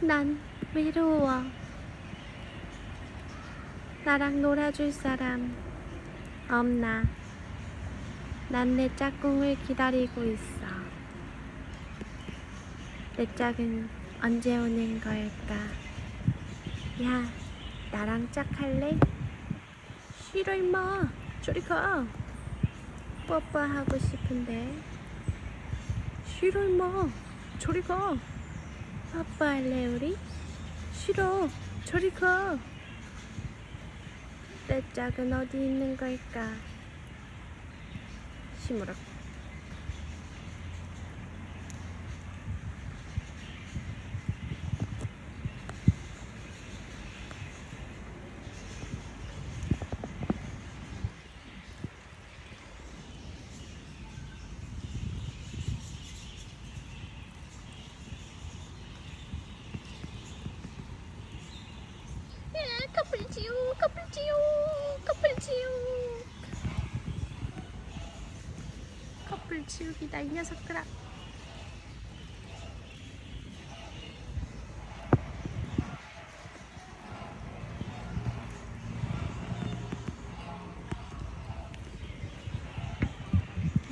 난 외로워. 나랑 놀아줄 사람 없나? 난 내 짝꿍을 기다리고 있어. 내 짝은 언제 오는 걸까? 야, 나랑 짝할래? 싫어 임마. 저리 가. 뽀뽀하고 싶은데. 싫어 임마. 저리 가. 뽀뽀할래 우리? 싫어. 저리 가. 내 짝은 어디 있는 걸까? 시무룩. 커플 지우, 커플 지우, 커플 지우. 커플 지우기다 이 녀석들아.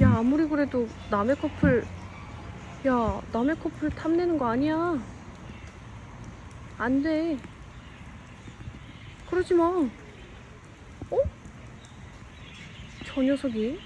야 아무리 그래도 남의 커플 야 남의 커플 탐내는 거 아니야 안돼 그러지 마 어? 저 녀석이